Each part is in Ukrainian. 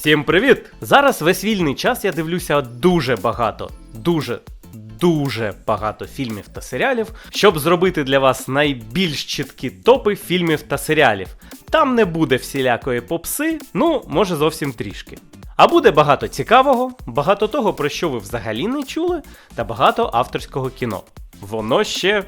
Всім привіт! Зараз весь вільний час я дивлюся дуже багато, дуже. Дуже багато фільмів та серіалів, щоб зробити для вас найбільш чіткі топи фільмів та серіалів. Там не буде всілякої попси, ну, може зовсім трішки. А буде багато цікавого, багато того, про що ви взагалі не чули, та багато авторського кіно. Воно ще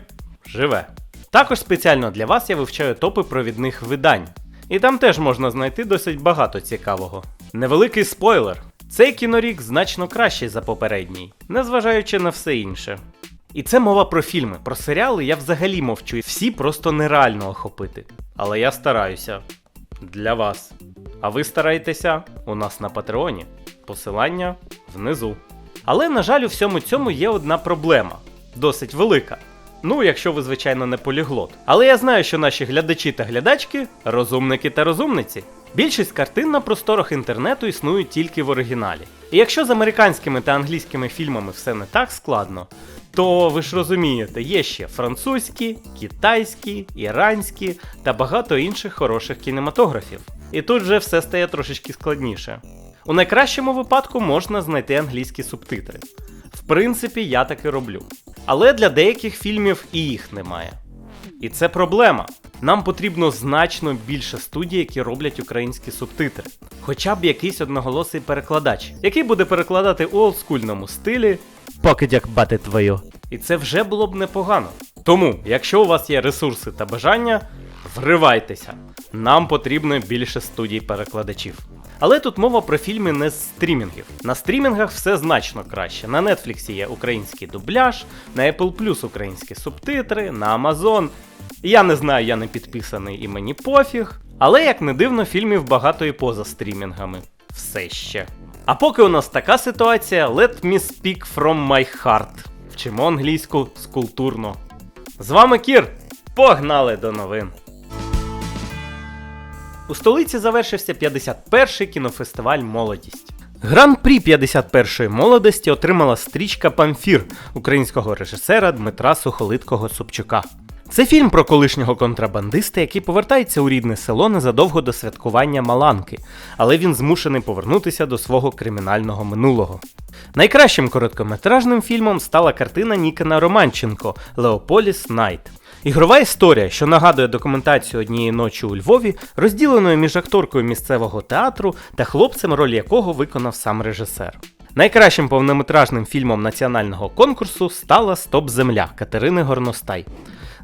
живе. Також спеціально для вас я вивчаю топи провідних видань. І там теж можна знайти досить багато цікавого. Невеликий спойлер. Цей кінорік значно кращий за попередній, незважаючи на все інше. І це мова про фільми, про серіали я взагалі мовчу, всі просто нереально охопити. Але я стараюся. Для вас. А ви стараєтеся у нас на Патреоні. Посилання внизу. Але, на жаль, у всьому цьому є одна проблема. Досить велика. Ну, якщо ви, звичайно, не поліглот. Але я знаю, що наші глядачі та глядачки розумники та розумниці. Більшість картин на просторах інтернету існують тільки в оригіналі. І якщо з американськими та англійськими фільмами все не так складно, то ви ж розумієте, є ще французькі, китайські, іранські та багато інших хороших кінематографів. І тут вже все стає трошечки складніше. У найкращому випадку можна знайти англійські субтитри. В принципі, я так і роблю. Але для деяких фільмів і їх немає. І це проблема. Нам потрібно значно більше студій, які роблять українські субтитри. Хоча б якийсь одноголосий перекладач, який буде перекладати у олдскульному стилі, покидяк бати твою. І це вже було б непогано. Тому, якщо у вас є ресурси та бажання, вривайтеся. Нам потрібно більше студій перекладачів. Але тут мова про фільми не з стрімінгів. На стрімінгах все значно краще. На Netflix є український дубляж, на Apple Plus українські субтитри, на Amazon. Я не знаю, я не підписаний і мені пофіг. Але як не дивно, фільмів багато і поза стрімінгами. Все ще. А поки у нас така ситуація, let me speak from my heart. Вчимо англійську скултурно. З вами Кір. Погнали до новин! У столиці завершився 51-й кінофестиваль Молодість. Гран-прі 51-ї молодості отримала стрічка Памфір українського режисера Дмитра Сухолиткого Собчука. Це фільм про колишнього контрабандиста, який повертається у рідне село незадовго до святкування Маланки, але він змушений повернутися до свого кримінального минулого. Найкращим короткометражним фільмом стала картина Нікена Романченко Леополіс Найт. Ігрова історія, що нагадує документацію однієї ночі у Львові, розділеною між акторкою місцевого театру та хлопцем, роль якого виконав сам режисер. Найкращим повнометражним фільмом національного конкурсу стала Стоп Земля Катерини Горностай.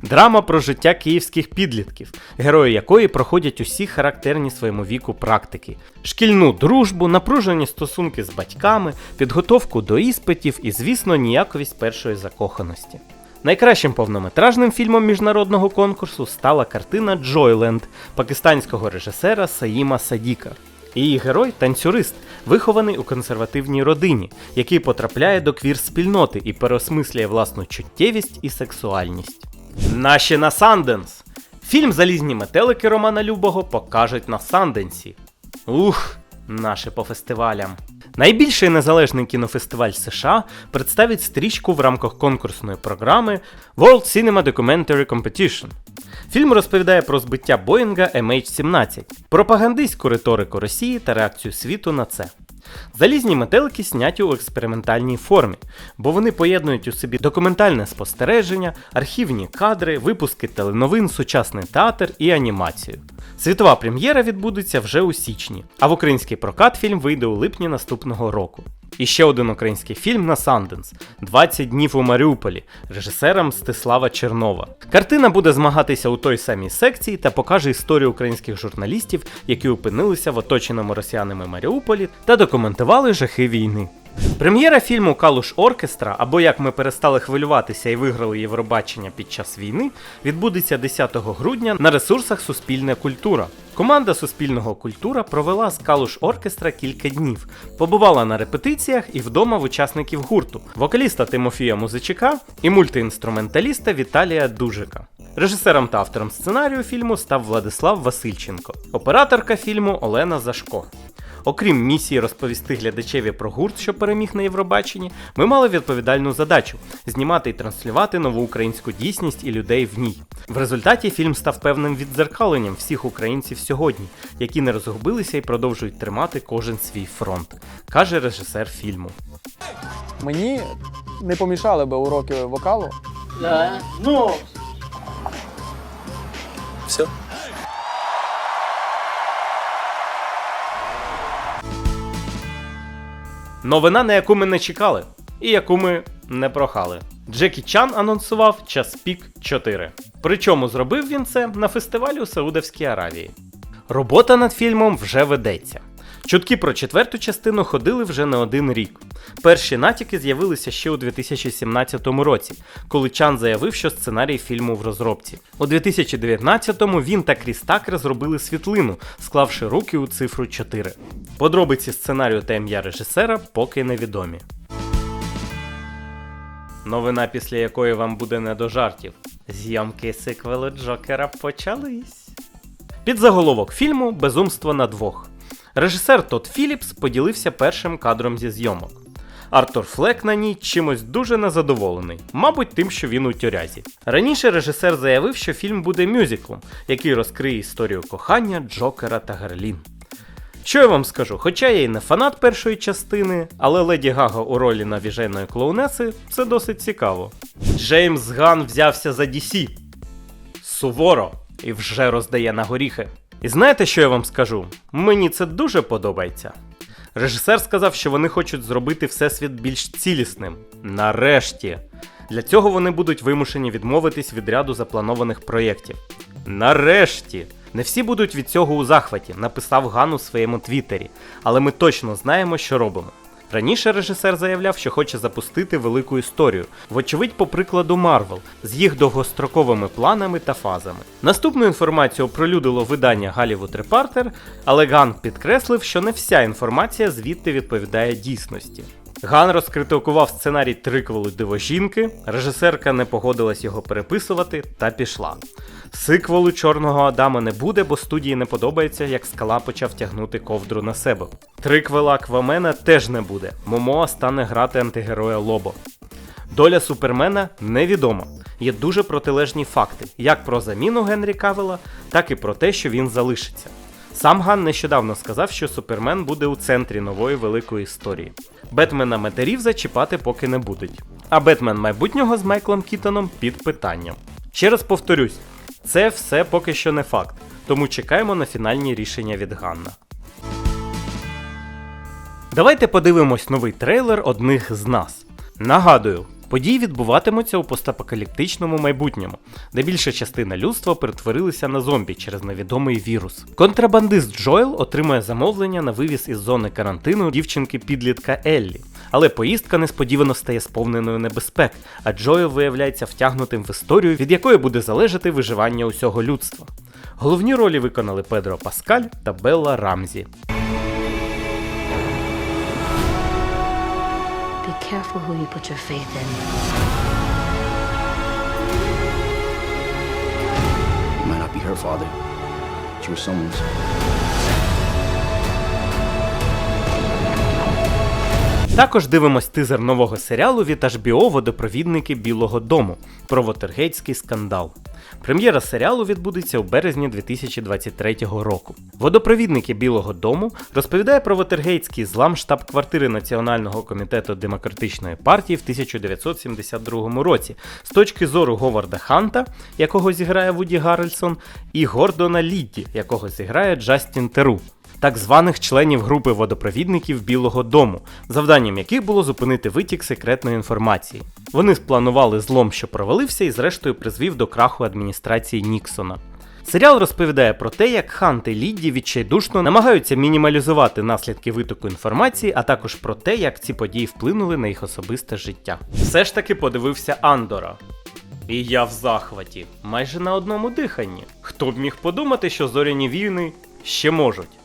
Драма про життя київських підлітків, герої якої проходять усі характерні своєму віку практики: шкільну дружбу, напружені стосунки з батьками, підготовку до іспитів і, звісно, ніяковість першої закоханості. Найкращим повнометражним фільмом міжнародного конкурсу стала картина Джойленд пакистанського режисера Саїма Садіка. Її герой танцюрист, вихований у консервативній родині, який потрапляє до квір-спільноти і переосмислює власну чуттєвість і сексуальність. Наші на Санденс! Фільм Залізні метелики Романа Любого покажуть на Санденсі. Ух, наші по фестивалям. Найбільший незалежний кінофестиваль США представить стрічку в рамках конкурсної програми World Cinema Documentary Competition. Фільм розповідає про збиття Боїнга MH17, пропагандистську риторику Росії та реакцію світу на це. Залізні метелики зняті у експериментальній формі, бо вони поєднують у собі документальне спостереження, архівні кадри, випуски теленовин, сучасний театр і анімацію. Світова прем'єра відбудеться вже у січні, а в український прокат фільм вийде у липні наступного року. І ще один український фільм на Санденс 20 днів у Маріуполі режисера Мстислава Чернова. Картина буде змагатися у той самій секції та покаже історію українських журналістів, які опинилися в оточеному росіянами Маріуполі та документували жахи війни. Прем'єра фільму Калуш Оркестра, або як ми перестали хвилюватися і виграли Євробачення під час війни, відбудеться 10 грудня на ресурсах Суспільна культура. Команда Суспільного культура провела з Калуш Оркестра кілька днів, побувала на репетиціях і вдома в учасників гурту, вокаліста Тимофія Музичика і мультиінструменталіста Віталія Дужика. Режисером та автором сценарію фільму став Владислав Васильченко, операторка фільму Олена Зашко. Окрім місії розповісти глядачеві про гурт, що переміг на Євробаченні, ми мали відповідальну задачу знімати і транслювати нову українську дійсність і людей в ній. В результаті фільм став певним віддзеркаленням всіх українців сьогодні, які не розгубилися і продовжують тримати кожен свій фронт, каже режисер фільму. Мені не помішали би уроки вокалу. Да. Ну, Все? Новина, на яку ми не чекали, і яку ми не прохали. Джекі Чан анонсував час пік 4. Причому зробив він це на фестивалі у Саудовській Аравії. Робота над фільмом вже ведеться. Чутки про четверту частину ходили вже не один рік. Перші натяки з'явилися ще у 2017 році, коли Чан заявив, що сценарій фільму в розробці. У 2019-му він та Кріс Такер зробили світлину, склавши руки у цифру 4. Подробиці сценарію та ім'я режисера поки невідомі. Новина, після якої вам буде не до жартів. Зйомки сиквелу Джокера почались. Під заголовок фільму Безумство на двох. Режисер Тодд Філіпс поділився першим кадром зі зйомок. Артур Флек на ній чимось дуже незадоволений, мабуть, тим, що він у тюрязі. Раніше режисер заявив, що фільм буде мюзиклом, який розкриє історію кохання Джокера та Гарлін. Що я вам скажу? Хоча я й не фанат першої частини, але Леді Гага у ролі навіженої клоунеси це досить цікаво. Джеймс Ган взявся за DC. Суворо і вже роздає на горіхи. І знаєте, що я вам скажу? Мені це дуже подобається. Режисер сказав, що вони хочуть зробити всесвіт більш цілісним. Нарешті. Для цього вони будуть вимушені відмовитись від ряду запланованих проєктів. Нарешті. Не всі будуть від цього у захваті, написав Ган у своєму твіттері, але ми точно знаємо, що робимо. Раніше режисер заявляв, що хоче запустити велику історію, вочевидь, по прикладу Марвел, з їх довгостроковими планами та фазами. Наступну інформацію оприлюдило видання Hollywood Reporter, але Ган підкреслив, що не вся інформація звідти відповідає дійсності. Ган розкритикував сценарій триквелу Дивожінки, режисерка не погодилась його переписувати та пішла. Сиквелу Чорного Адама не буде, бо студії не подобається, як скала почав тягнути ковдру на себе. Триквела Аквамена теж не буде. Момоа стане грати антигероя Лобо. Доля Супермена невідома. Є дуже протилежні факти, як про заміну Генрі Кавела, так і про те, що він залишиться. Сам Ган нещодавно сказав, що Супермен буде у центрі нової великої історії. Бетмена метерів зачіпати поки не будуть. А Бетмен майбутнього з Майклом Кітоном під питанням. Ще раз повторюсь, це все поки що не факт, тому чекаємо на фінальні рішення від Ганна. Давайте подивимось новий трейлер одних з нас. Нагадую, події відбуватимуться у постапокаліптичному майбутньому, де більша частина людства перетворилися на зомбі через невідомий вірус. Контрабандист Джоел отримує замовлення на вивіз із зони карантину дівчинки підлітка Еллі. Але поїздка несподівано стає сповненою небезпек, а Джоел виявляється втягнутим в історію, від якої буде залежати виживання усього людства. Головні ролі виконали Педро Паскаль та Белла Рамзі. Careful who you put your faith in. You might not be her father, but you were someone's. Також дивимось тизер нового серіалу від HBO Водопровідники Білого Дому про Вотергейтський скандал. Прем'єра серіалу відбудеться у березні 2023 року. Водопровідники Білого Дому розповідає про Ватергейтський злам штаб-квартири Національного комітету демократичної партії в 1972 році з точки зору Говарда Ханта, якого зіграє Вуді Гаррельсон, і Гордона Лідді, якого зіграє Джастін Теру так званих членів групи водопровідників Білого Дому, завданням яких було зупинити витік секретної інформації. Вони спланували злом, що провалився, і зрештою призвів до краху адміністрації Ніксона. Серіал розповідає про те, як Хант і Лідді відчайдушно намагаються мінімалізувати наслідки витоку інформації, а також про те, як ці події вплинули на їх особисте життя. Все ж таки подивився Андора. І я в захваті, майже на одному диханні. Хто б міг подумати, що зоряні війни ще можуть.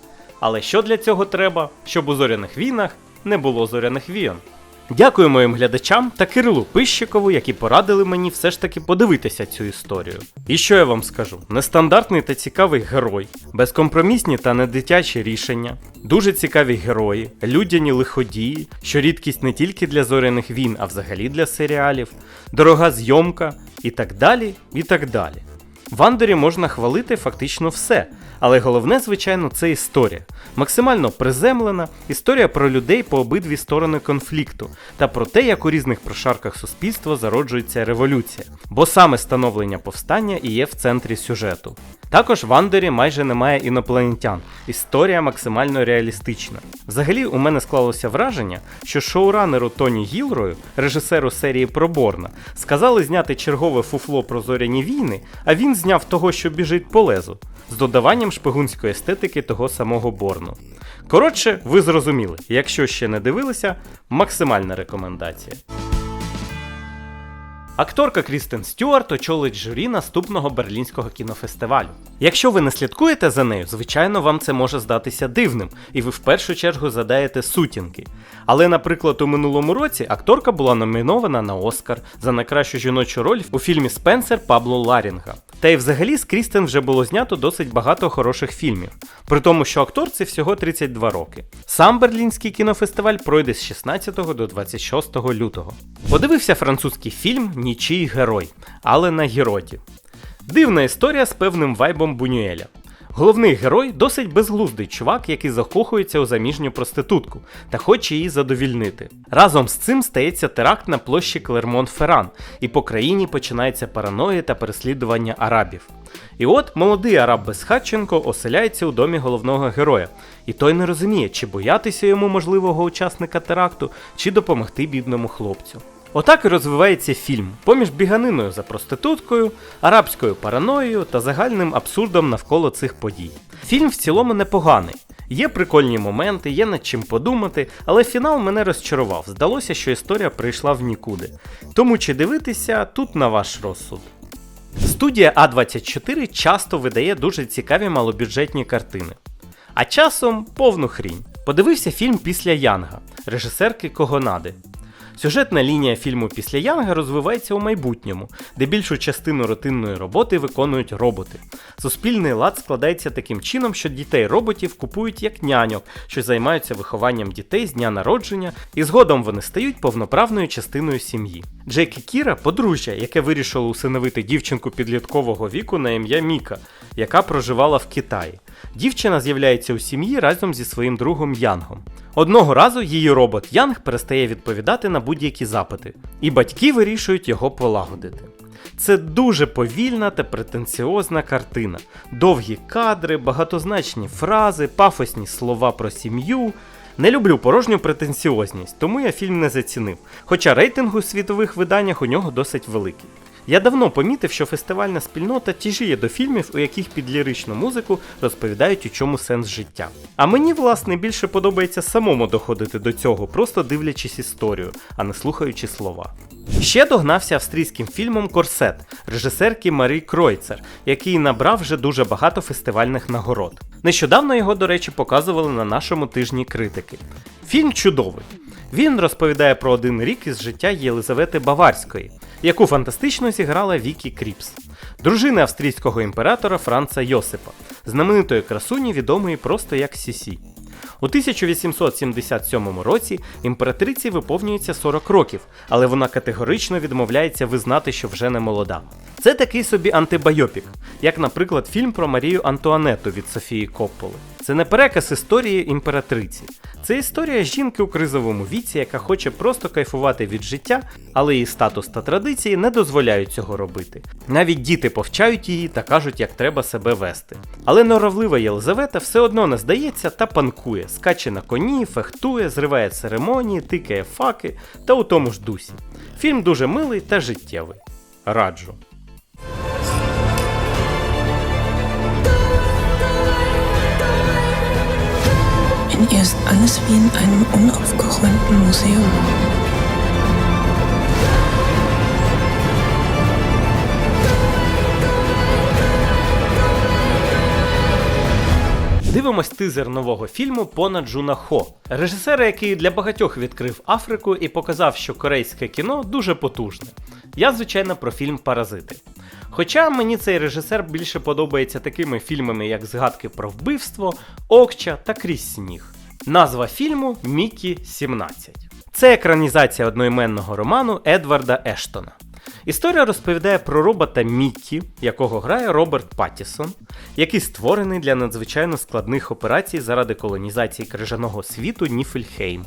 Але що для цього треба, щоб у зоряних війнах не було зоряних війн? Дякую моїм глядачам та Кирилу Пищикову, які порадили мені все ж таки подивитися цю історію. І що я вам скажу? Нестандартний та цікавий герой, безкомпромісні та недитячі рішення, дуже цікаві герої, людяні лиходії, що рідкість не тільки для зоряних війн, а взагалі для серіалів, дорога зйомка і так далі, і так далі. В Андорі можна хвалити фактично все, але головне, звичайно, це історія. Максимально приземлена історія про людей по обидві сторони конфлікту та про те, як у різних прошарках суспільства зароджується революція, бо саме становлення повстання і є в центрі сюжету. Також в Андорі майже немає інопланетян. Історія максимально реалістична. Взагалі, у мене склалося враження, що шоуранеру Тоні Гілрою, режисеру серії про Борна, сказали зняти чергове фуфло про зоряні війни, а він зняв того, що біжить по лезу, з додаванням шпигунської естетики того самого Борну. Коротше, ви зрозуміли, якщо ще не дивилися, максимальна рекомендація. Акторка Крістен Стюарт очолить журі наступного берлінського кінофестивалю. Якщо ви не слідкуєте за нею, звичайно, вам це може здатися дивним, і ви в першу чергу задаєте сутінки. Але, наприклад, у минулому році акторка була номінована на Оскар за найкращу жіночу роль у фільмі Спенсер Пабло Ларінга. Та й взагалі з Крістен вже було знято досить багато хороших фільмів, при тому, що акторці всього 32 роки. Сам берлінський кінофестиваль пройде з 16 до 26 лютого. Подивився французький фільм Нічий герой, але на Гіроті. Дивна історія з певним вайбом Бунюеля. Головний герой досить безглуздий чувак, який закохується у заміжню проститутку та хоче її задовільнити. Разом з цим стається теракт на площі Клермон-Ферран, і по країні починається параноя та переслідування арабів. І от молодий араб Безхатченко оселяється у домі головного героя, і той не розуміє, чи боятися йому можливого учасника теракту, чи допомогти бідному хлопцю. Отак і розвивається фільм поміж біганиною за проституткою, арабською параноєю та загальним абсурдом навколо цих подій. Фільм в цілому непоганий. Є прикольні моменти, є над чим подумати, але фінал мене розчарував. Здалося, що історія прийшла в нікуди. Тому чи дивитися тут на ваш розсуд. Студія А24 часто видає дуже цікаві малобюджетні картини. А часом повну хрінь. Подивився фільм після Янга, режисерки Когонади. Сюжетна лінія фільму після Янга розвивається у майбутньому, де більшу частину рутинної роботи виконують роботи. Суспільний лад складається таким чином, що дітей роботів купують як няньок, що займаються вихованням дітей з дня народження, і згодом вони стають повноправною частиною сім'ї. Джек і Кіра подружжя, яке вирішило усиновити дівчинку підліткового віку на ім'я Міка, яка проживала в Китаї. Дівчина з'являється у сім'ї разом зі своїм другом Янгом. Одного разу її робот Янг перестає відповідати на будь-які запити, і батьки вирішують його полагодити. Це дуже повільна та претенціозна картина. Довгі кадри, багатозначні фрази, пафосні слова про сім'ю. Не люблю порожню претенціозність, тому я фільм не зацінив. Хоча рейтинг у світових виданнях у нього досить великий. Я давно помітив, що фестивальна спільнота тяжіє до фільмів, у яких під ліричну музику розповідають, у чому сенс життя. А мені, власне, більше подобається самому доходити до цього, просто дивлячись історію, а не слухаючи слова. Ще догнався австрійським фільмом Корсет режисерки Марі Кройцер, який набрав вже дуже багато фестивальних нагород. Нещодавно його, до речі, показували на нашому тижні критики. Фільм чудовий. Він розповідає про один рік із життя Єлизавети Баварської, яку фантастично зіграла Вікі Кріпс, дружини австрійського імператора Франца Йосипа, знаменитої красуні, відомої просто як Сісі. У 1877 році імператриці виповнюється 40 років, але вона категорично відмовляється визнати, що вже не молода. Це такий собі антибайопік, як, наприклад, фільм про Марію Антуанету від Софії Копполи. Це не переказ історії імператриці. Це історія жінки у кризовому віці, яка хоче просто кайфувати від життя, але її статус та традиції не дозволяють цього робити. Навіть діти повчають її та кажуть, як треба себе вести. Але норовлива Єлизавета все одно не здається та панкує, скаче на коні, фехтує, зриває церемонії, тикає факи та у тому ж дусі. Фільм дуже милий та життєвий. Раджу. Erst alles wie in einem unaufgeräumten Museum. Подивимось тизер нового фільму Пона Джуна Хо, режисера, який для багатьох відкрив Африку і показав, що корейське кіно дуже потужне. Я, звичайно, про фільм Паразити. Хоча мені цей режисер більше подобається такими фільмами, як Згадки про вбивство, Окча та Крізь сніг. Назва фільму Мікі 17. Це екранізація одноіменного роману Едварда Ештона. Історія розповідає про робота Мікі, якого грає Роберт Паттісон, який створений для надзвичайно складних операцій заради колонізації крижаного світу Ніфельхейм.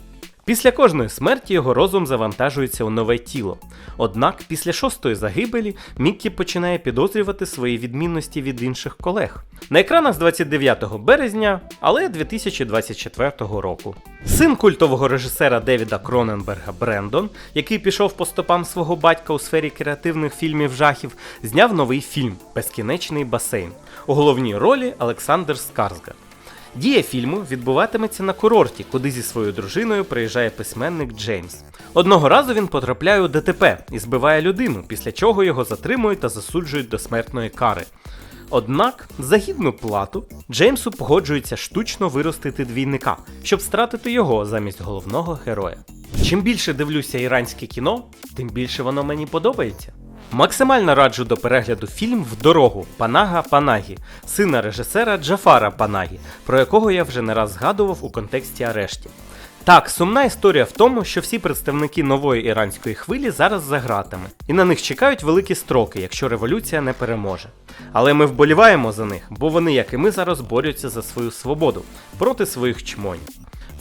Після кожної смерті його розум завантажується у нове тіло. Однак після шостої загибелі Міккі починає підозрювати свої відмінності від інших колег. На екранах з 29 березня, але 2024 року. Син культового режисера Девіда Кроненберга Брендон, який пішов по стопам свого батька у сфері креативних фільмів жахів, зняв новий фільм Безкінечний басейн. У головній ролі Олександр Скарсгар. Дія фільму відбуватиметься на курорті, куди зі своєю дружиною приїжджає письменник Джеймс. Одного разу він потрапляє у ДТП і збиває людину, після чого його затримують та засуджують до смертної кари. Однак, за гідну плату, Джеймсу погоджується штучно виростити двійника, щоб стратити його замість головного героя. Чим більше дивлюся іранське кіно, тим більше воно мені подобається. Максимально раджу до перегляду фільм В дорогу Панага Панагі, сина режисера Джафара Панагі, про якого я вже не раз згадував у контексті арештів. Так, сумна історія в тому, що всі представники нової іранської хвилі зараз за ґратами, і на них чекають великі строки, якщо революція не переможе. Але ми вболіваємо за них, бо вони, як і ми, зараз борються за свою свободу проти своїх чмонів.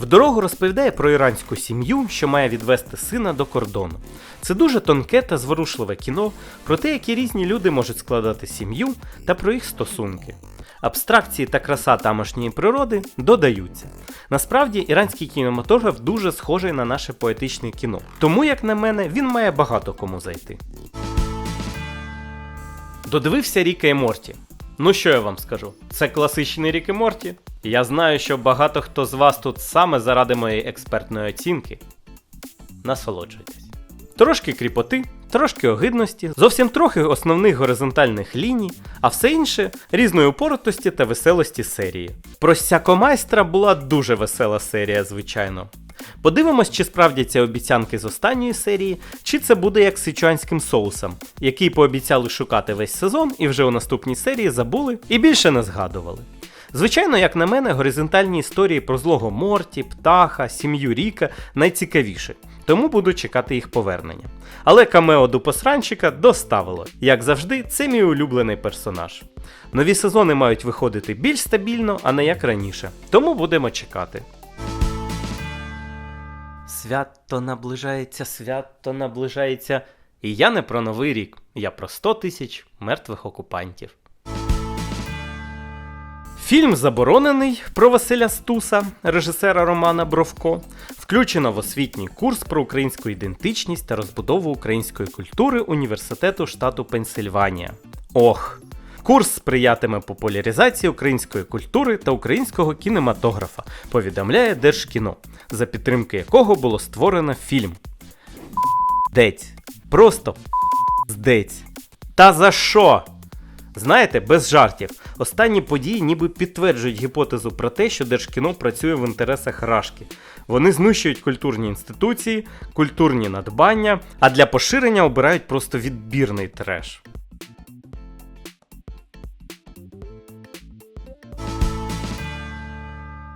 В дорогу розповідає про іранську сім'ю, що має відвести сина до кордону. Це дуже тонке та зворушливе кіно про те, які різні люди можуть складати сім'ю та про їх стосунки. Абстракції та краса тамошньої природи додаються. Насправді, іранський кінематограф дуже схожий на наше поетичне кіно, тому, як на мене, він має багато кому зайти. Додивився Ріка і Морті. Ну що я вам скажу? Це класичний Рік і Морті. Я знаю, що багато хто з вас тут саме заради моєї експертної оцінки. Насолоджуйтесь. Трошки кріпоти, трошки огидності, зовсім трохи основних горизонтальних ліній, а все інше різної упоротості та веселості серії. Про сякомайстра була дуже весела серія, звичайно. Подивимось, чи справдяться обіцянки з останньої серії, чи це буде як з сичуанським соусом, який пообіцяли шукати весь сезон і вже у наступній серії забули і більше не згадували. Звичайно, як на мене, горизонтальні історії про злого Морті, птаха, сім'ю Ріка найцікавіші, тому буду чекати їх повернення. Але камео до посранчика доставило. Як завжди, це мій улюблений персонаж. Нові сезони мають виходити більш стабільно, а не як раніше. Тому будемо чекати. Свято наближається, свято наближається. І я не про новий рік, я про 100 тисяч мертвих окупантів. Фільм заборонений про Василя Стуса, режисера Романа Бровко, включено в освітній курс про українську ідентичність та розбудову української культури університету штату Пенсильванія. Ох! Курс сприятиме популяризації української культури та українського кінематографа, повідомляє Держкіно, за підтримки якого було створено фільм. Дець. Просто здець. Та за що? Знаєте, без жартів, останні події ніби підтверджують гіпотезу про те, що Держкіно працює в інтересах Рашки. Вони знищують культурні інституції, культурні надбання, а для поширення обирають просто відбірний треш.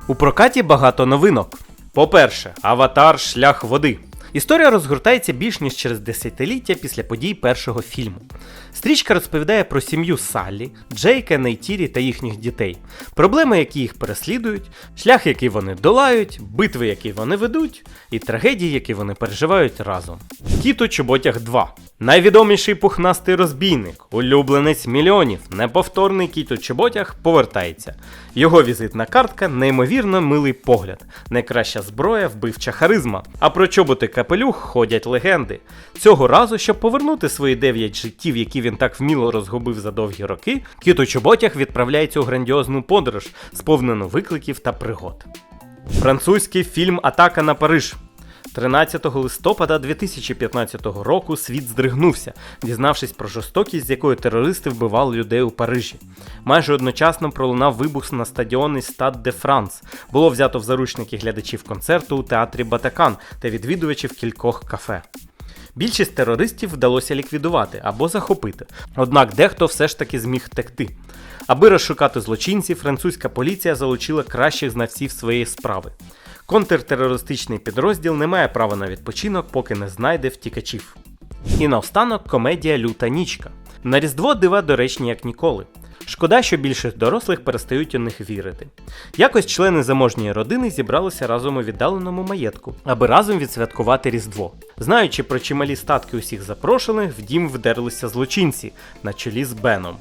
У прокаті багато новинок. По-перше, Аватар Шлях води. Історія розгортається більш ніж через десятиліття після подій першого фільму. Стрічка розповідає про сім'ю Саллі, Джейка, Нейтірі та їхніх дітей, проблеми, які їх переслідують, шлях, який вони долають, битви, які вони ведуть, і трагедії, які вони переживають разом. Кіт у чоботях 2. Найвідоміший пухнастий розбійник, улюбленець мільйонів, неповторний кіт у чоботях повертається. Його візитна картка неймовірно милий погляд, найкраща зброя, вбивча харизма. А про чоботи капелюх ходять легенди. Цього разу, щоб повернути свої дев'ять життів, які він так вміло розгубив за довгі роки, кіт у чоботях відправляється у грандіозну подорож, сповнену викликів та пригод. Французький фільм Атака на Париж. 13 листопада 2015 року світ здригнувся, дізнавшись про жорстокість, з якою терористи вбивали людей у Парижі. Майже одночасно пролунав вибух на стадіоні Стад де Франс. Було взято в заручники глядачів концерту у театрі Батакан та відвідувачів кількох кафе. Більшість терористів вдалося ліквідувати або захопити, однак дехто все ж таки зміг втекти. Аби розшукати злочинців, французька поліція залучила кращих знавців своєї справи. Контртерористичний підрозділ не має права на відпочинок, поки не знайде втікачів. І наостанок комедія Люта нічка. На Різдво дива доречні як ніколи. Шкода, що більшість дорослих перестають у них вірити. Якось члени заможньої родини зібралися разом у віддаленому маєтку, аби разом відсвяткувати Різдво. Знаючи про чималі статки усіх запрошених, в дім вдерлися злочинці на чолі з Беном.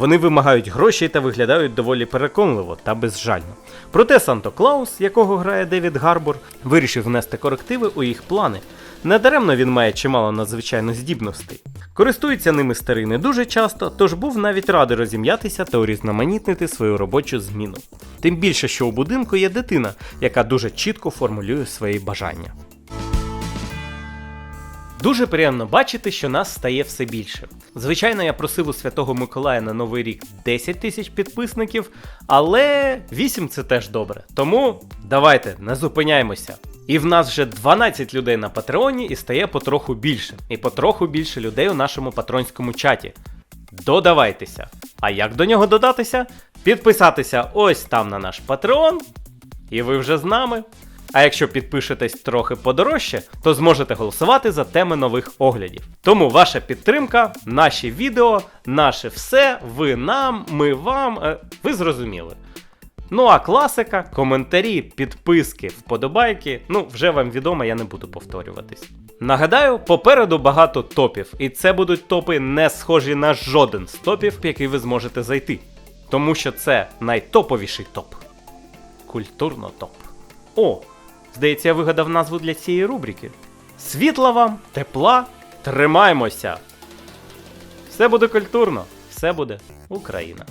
Вони вимагають грошей та виглядають доволі переконливо та безжально. Проте Санто Клаус, якого грає Девід Гарбор, вирішив внести корективи у їх плани. Недаремно він має чимало надзвичайно здібностей. Користується ними старий не дуже часто, тож був навіть радий розім'ятися та урізноманітнити свою робочу зміну. Тим більше, що у будинку є дитина, яка дуже чітко формулює свої бажання. Дуже приємно бачити, що нас стає все більше. Звичайно, я просив у Святого Миколая на Новий рік 10 тисяч підписників, але 8 це теж добре. Тому давайте не зупиняємося. І в нас вже 12 людей на Патреоні і стає потроху більше. І потроху більше людей у нашому патронському чаті. Додавайтеся. А як до нього додатися? Підписатися ось там на наш Патреон. І ви вже з нами. А якщо підпишетесь трохи подорожче, то зможете голосувати за теми нових оглядів. Тому ваша підтримка, наші відео, наше все, ви нам, ми вам. е, ви зрозуміли. Ну а класика, коментарі, підписки, вподобайки. Ну, вже вам відомо, я не буду повторюватись. Нагадаю, попереду багато топів, і це будуть топи не схожі на жоден з топів, в який ви зможете зайти. Тому що це найтоповіший топ. Культурно топ. О, Здається, я вигадав назву для цієї рубрики. Світла вам, тепла, тримаймося! Все буде культурно, все буде Україна.